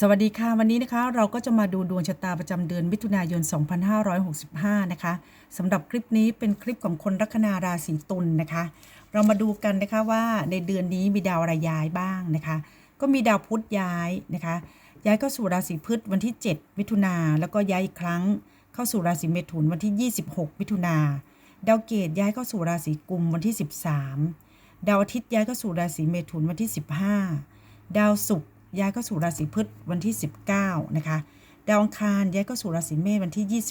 สวัสดีค่ะ วันนี้นะคะเราก็จะมาดูดวงชะตาประจำเดือนมิถุนายน 2565 นะคะสำหรับคลิปนี้เป็นคลิปของคนลัคนาราศีตุลนะคะ เรามาดูกันนะคะว่าในเดือนนี้มีดาวอะไรย้ายบ้างนะคะ ก็มีดาวพุธย้ายนะคะ ย้ายเข้าสู่ราศีพฤษวันที่ 7 มิถุนาแล้วก็ย้ายอีกครั้งเข้าสู่ราศีเมถุนวันที่ 26 มิถุนาดาวเกตย้ายเข้าสู่ราศีกุมวันที่ 13 ดาวอาทิตย์ย้ายเข้าสู่ราศีเมถุนวันที่ 15 ดาวศุกร์ ย้ายเข้าสู่ราศีพฤษวันที่ 19 นะคะ ดาวอังคารย้ายเข้าสู่ราศีเมษวันที่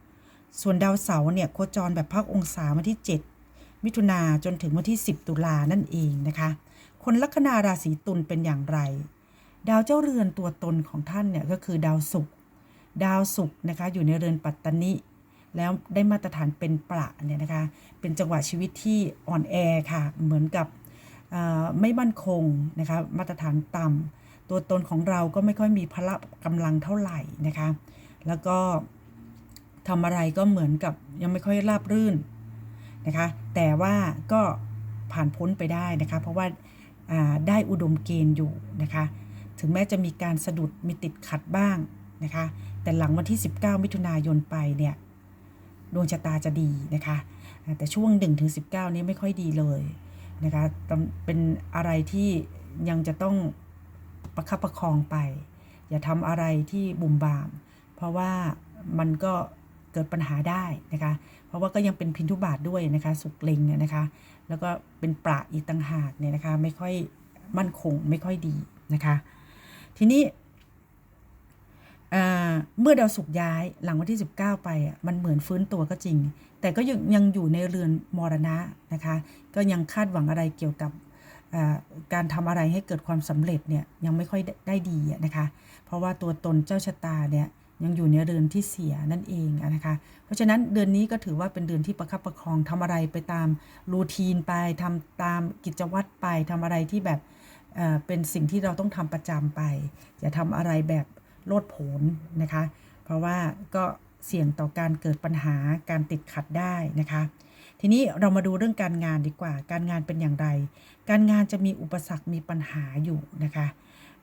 26 ส่วนดาวเสาร์เนี่ยโคจรแบบพักองศาวันที่ 7 มิถุนาจนถึงวันที่ 10 ตุลานั่นเองนะคะ คนลัคนาราศีตุลเป็นอย่างไร ดาวเจ้าเรือนตัวตนของท่านเนี่ยก็คือดาวศุกร์ ดาวศุกร์นะคะอยู่ในเรือนปัตตนิแล้วได้มาตรฐานเป็นประเนี่ยนะคะ เป็นจังหวะชีวิตที่อ่อนแอค่ะ เหมือนกับไม่มั่นคงนะคะ มาตรฐานต่ำ ตัวตนของเราก็ไม่ค่อยมีพละกำลังเท่าไหร่นะคะ แล้วก็ทำอะไรก็เหมือนกับยังไม่ค่อยราบรื่นนะคะ แต่ว่าก็ผ่านพ้นไปได้นะคะ เพราะว่าาได้อุดมเกณฑ์อยู่นะคะ ถึงแม้จะมีการสะดุดมีติดขัดบ้างนะคะ แต่หลังวันที่ 19 มิถุนายนไปเนี่ยดวงชะตาจะดีนะคะ แต่ช่วง 1-19 นี้ไม่ค่อยดีเลยนะคะ เป็นอะไรที่ยังจะต้อง ประคับประคองไป อย่าทำอะไรที่บุ่มบาม เพราะว่ามันก็เกิดปัญหาได้นะคะ เพราะว่าก็ยังเป็นพินทุบาทด้วยนะคะ สุกเล็งนะคะ แล้วก็เป็นประอีกต่างหากเนี่ยนะคะ ไม่ค่อยมั่นคงไม่ค่อยดีนะคะ ทีนี้เมื่อดาวศุกร์ย้ายหลังวันที่ 19 ไปอะมันเหมือนฟื้นตัวก็จริง แต่ก็ยังยังอยู่ในเรือนมรณะนะคะ ก็ยังคาดหวังอะไรเกี่ยวกับ การทำอะไรให้เกิดความสำเร็จเนี่ยยังไม่ค่อยได้ดีนะคะ เพราะว่าตัวตนเจ้าชะตาเนี่ยยังอยู่ในเรือนที่เสียนั่นเองนะคะ เพราะฉะนั้นเดือนนี้ก็ถือว่าเป็นเดือนที่ประคับประคองทำอะไรไปตามรูทีนไปทำตามกิจวัตรไปทำอะไรที่แบบเอ่อเป็นสิ่งที่เราต้องทำประจำไป อย่าทำอะไรแบบโลดโผนนะคะ เพราะว่าก็เสี่ยงต่อการเกิดปัญหาการติดขัดได้นะคะ ทีนี้เรามาดูเรื่องการงานดีกว่า การงานเป็นอย่างไร การงานจะมีอุปสรรคมีปัญหาอยู่นะคะ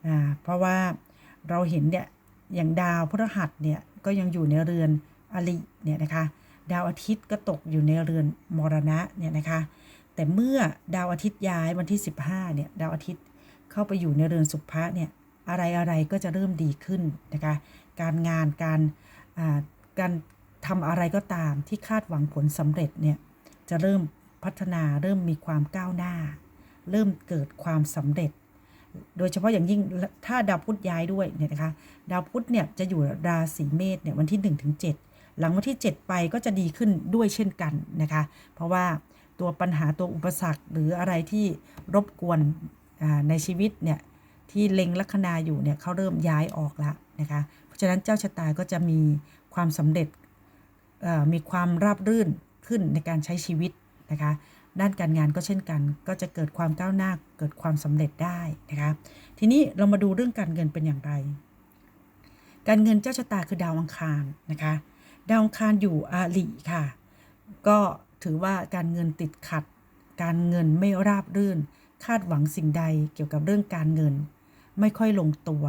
อ่าเพราะว่าเราเห็นเนี่ยอย่างดาวพฤหัสเนี่ยก็ยังอยู่ในเรือนอริเนี่ยนะคะ ดาวอาทิตย์ก็ตกอยู่ในเรือนมรณะเนี่ยนะคะ แต่เมื่อดาวอาทิตย์ย้ายวันที่ 15เนี่ยดาวอาทิตย์เข้าไปอยู่ในเรือนสุภะเนี่ยอะไรอะไรก็จะเริ่มดีขึ้นนะคะ การงานการการทำอะไรก็ตามที่คาดหวังผลสำเร็จเนี่ย จะเริ่มพัฒนาเริ่มมีความก้าวหน้า เริ่มเกิดความสำเร็จ โดยเฉพาะอย่างยิ่งถ้าดาวพุธย้ายด้วยเนี่ยนะคะดาวพุธเนี่ยจะอยู่ราศีเมษเนี่ยวันที่1ถึง7หลังวันที่ 7 ไปก็จะดีขึ้นด้วยเช่นกันนะคะ เพราะว่าตัวปัญหาตัวอุปสรรคหรืออะไรที่รบกวนในชีวิตเนี่ยที่เล็งลัคนาอยู่เนี่ยเขาเริ่มย้ายออกแล้วนะคะเพราะฉะนั้นเจ้าชะตาก็จะมีความสำเร็จมีความราบรื่น ขึ้นในการใช้ชีวิตนะคะ ด้านการงานก็เช่นกัน ก็จะเกิดความก้าวหน้าเกิดความสำเร็จได้นะคะ ทีนี้เรามาดูเรื่องการเงินเป็นอย่างไร การเงินเจ้าชะตาคือดาวอังคารนะคะ ดาวอังคารอยู่อาลีค่ะ ก็ถือว่าการเงินติดขัด การเงินไม่ราบรื่น คาดหวังสิ่งใดเกี่ยวกับเรื่องการเงิน ไม่ค่อยลงตัว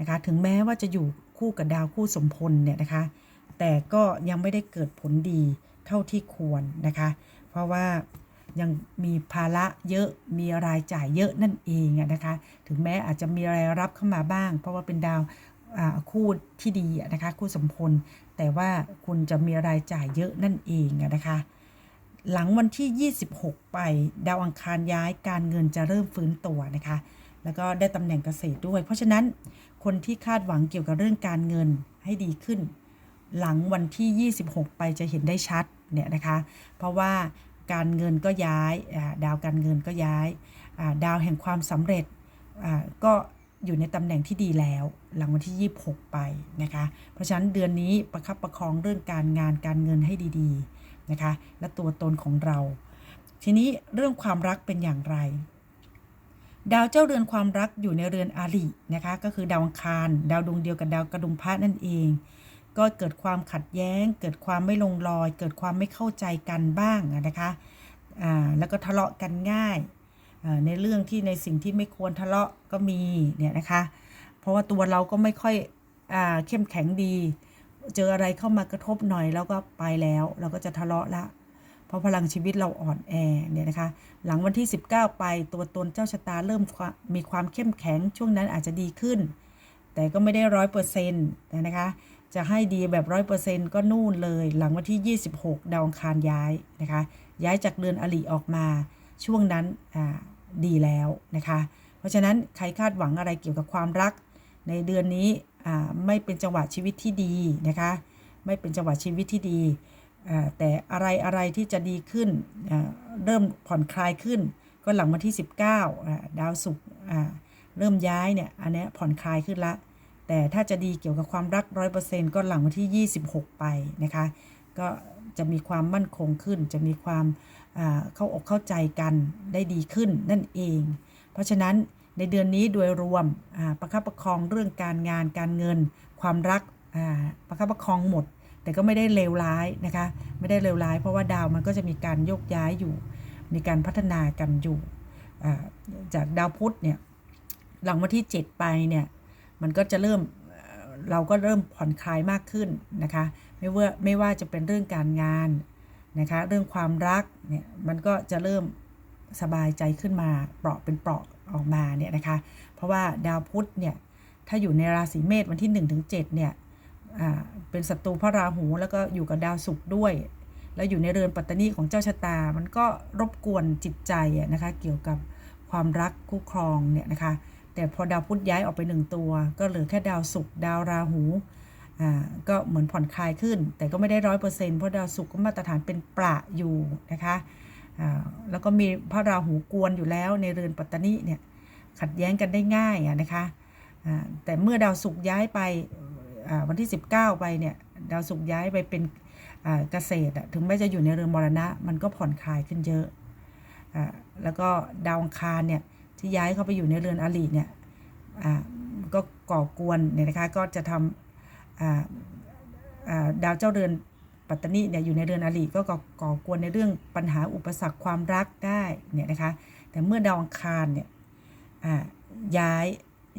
นะคะ ถึงแม้ว่าจะอยู่คู่กับดาวคู่สมพลเนี่ยนะคะ แต่ก็ยังไม่ได้เกิดผลดี เท่าที่ควรนะคะ เพราะว่ายังมีภาระเยอะมีรายจ่ายเยอะนั่นเองนะคะ ถึงแม้อาจจะมีรายรับเข้ามาบ้าง เพราะว่าเป็นดาวคู่ที่ดีนะคะคู่สมพลแต่ว่าคุณจะมีรายจ่ายเยอะนั่นเองนะคะหลังวันที่ 26 ไป ดาวอังคารย้ายการเงินจะเริ่มฟื้นตัวนะคะ แล้วก็ได้ตำแหน่งเกษตรด้วย เพราะฉะนั้นคนที่คาดหวังเกี่ยวกับเรื่องการเงินให้ดีขึ้น หลังวันที่ 26 ไปจะเห็นได้ชัด เนี่ยนะคะ เพราะว่าการเงินก็ย้ายดาวการเงินก็ย้ายดาวแห่งความสำเร็จก็อยู่ในตำแหน่งที่ดีแล้วหลังวันที่ 26 ไปนะคะ เพราะฉะนั้นเดือนนี้ประคับประคองเรื่องการงานการเงินให้ดีๆนะคะ และตัวตนของเรา ทีนี้เรื่องความรักเป็นอย่างไร ดาวเจ้าเรือนความรักอยู่ในเรือนอารินะคะ ก็คือดาวอังคาร ดาวดวงเดียวกับดาวกระดุมพระนั่นเอง ก็เกิดความขัดแย้ง เกิดความไม่ลงรอย เกิดความไม่เข้าใจกันบ้างนะคะแล้วก็ทะเลาะกันง่าย ในเรื่องที่ในสิ่งที่ไม่ควรทะเลาะก็มีเนี่ยนะคะ เพราะว่าตัวเราก็ไม่ค่อยอเข้มแข็งดี เจออะไรเข้ามากระทบหน่อยแล้วก็ไปแล้ว เราก็จะทะเลาะละ เพราะพลังชีวิตเราอ่อนแอเนี่ยนะคะ หลังวันที่ 19 ไปตัวตนเจ้าชะตาเริ่มมมีความเข้มแข็งช่วงนั้นอาจจะดีขึ้น แต่ก็ไม่ได้ร้อยเปอร์เซ็นต์นะคะ จะให้ดีแบบร้อยเปอร์เซ็นต์ก็นู่นเลย หลังวันที่ 26 ดาวอังคารย้ายนะคะ ย้ายจากเรือนอลิออกมาช่วงนั้นดีแล้วนะคะ เพราะฉะนั้นใครคาดหวังอะไรเกี่ยวกับความรัก ในเดือนนี้ไม่เป็นจังหวะชีวิตที่ดีนะคะ ไม่เป็นจังหวะชีวิตที่ดีแต่อะไรอะไรที่จะดีขึ้นเริ่มผ่อนคลายขึ้น ก็หลังวันที่ 19อ่าดาวศุกร์เริ่มย้ายเนี่ยอันนี้ผ่อนคลายขึ้นละ แต่ถ้าจะดีเกี่ยวกับความรักร้อยเปอร์เซ็นต์ก็หลังวันที่ 26 ไปนะคะ ก็จะมีความมั่นคงขึ้น จะมีความอ่าเข้าอกเข้าใจกันได้ดีขึ้นนั่นเอง เพราะฉะนั้นในเดือนนี้โดยรวมอ่าประคับประคองเรื่องการงานการเงิน ความรักอ่าประคับประคองหมด แต่ก็ไม่ได้เลวร้ายนะคะ ไม่ได้เลวร้าย เพราะว่าดาวมันก็จะมีการโยกย้ายอยู่ มีการพัฒนากันอยู่อ่าจากดาวพุธเนี่ยหลังวันที่ 7 ไปเนี่ย มันก็จะเริ่มเราก็เริ่มผ่อนคลายมากขึ้นนะคะ ไม่ว่าไม่ว่าจะเป็นเรื่องการงานนะคะ เรื่องความรักเนี่ยมันก็จะเริ่มสบายใจขึ้นมาเปราะเป็นเปราะออกมาเนี่ยนะคะ เพราะว่าดาวพุธเนี่ยถ้าอยู่ในราศีเมษวันที่1-7ถึง7เนี่ยอ่าเป็นศัตรูพระราหูแล้วก็อยู่กับดาวศุกร์ด้วย แล้วอยู่ในเรือนปัตตนีของเจ้าชะตา มันก็รบกวนจิตใจนะคะเกี่ยวกับความรักคู่ครองเนี่ยนะคะ แต่พอดาวพุธย้ายออกไปหนึ่งตัว ก็เหลือแค่ดาวศุกร์ดาวราหูอ่าก็เหมือนผ่อนคลายขึ้น แต่ก็ไม่ได้ร้อยเปอร์เซ็นต์เพราะดาวศุกร์ก็มาตรฐานเป็นประอยู่นะคะอ่าแล้วก็มีพระราหูกวนอยู่แล้วในเรือนปัตตนีเนี่ยขัดแย้งกันได้ง่ายอะนะคะอ่าแต่เมื่อดาวศุกร์ย้ายไปอ่าวันที่ 19 ไปเนี่ยดาวศุกร์ย้ายไปเป็นอ่าเกษตรอะถึงแม้จะอยู่ในเรือนมรณะ มันก็ผ่อนคลายขึ้นเยอะอ่าแล้วก็ดาวอังคารเนี่ย ที่ย้ายเข้าไปอยู่ในเรือนอลิเนี่ยก็ก่อกวนเนี่ยนะคะก็จะทำดาวเจ้าเรือนปัตตานีเนี่ยอยู่ในเรือนอริก็ก่อก่อกวนในเรื่องปัญหาอุปสรรคความรักได้เนี่ยนะคะแต่เมื่อดาวอังคารเนี่ยย้าย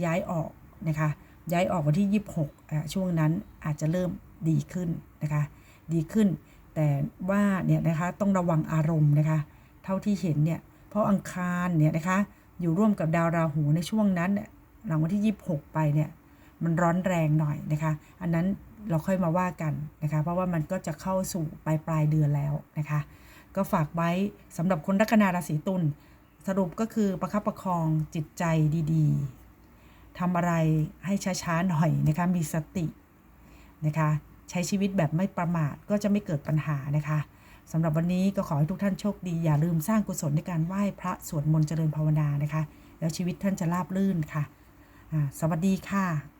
ย้ายออกนะคะย้ายออกวันที่ 26อ่าช่วงนั้นอาจจะเริ่มดีขึ้นนะคะดีขึ้น แต่ว่าเนี่ยนะคะต้องระวังอารมณ์นะคะเท่าที่เห็นเนี่ยเพราะอังคารเนี่ยนะคะ อยู่ร่วมกับดาวราหูในช่วงนั้นหลังวันที่ 26 ไปเนี่ยมันร้อนแรงหน่อยนะคะ อันนั้นเราค่อยมาว่ากันนะคะ เพราะว่ามันก็จะเข้าสู่ปลายปลายเดือนแล้วนะคะ ก็ฝากไว้สำหรับคนลัคนาราศีตุลสรุปก็คือประคับประคองจิตใจดีๆทำอะไรให้ช้าๆหน่อยนะคะมีสตินะคะ ใช้ชีวิตแบบไม่ประมาทก็จะไม่เกิดปัญหานะคะ สำหรับวันนี้ก็ขอให้ทุกท่านโชคดี อย่าลืมสร้างกุศลในการไหว้พระสวดมนต์เจริญภาวนานะคะ แล้วชีวิตท่านจะราบรื่นค่ะสวัสดีค่ะ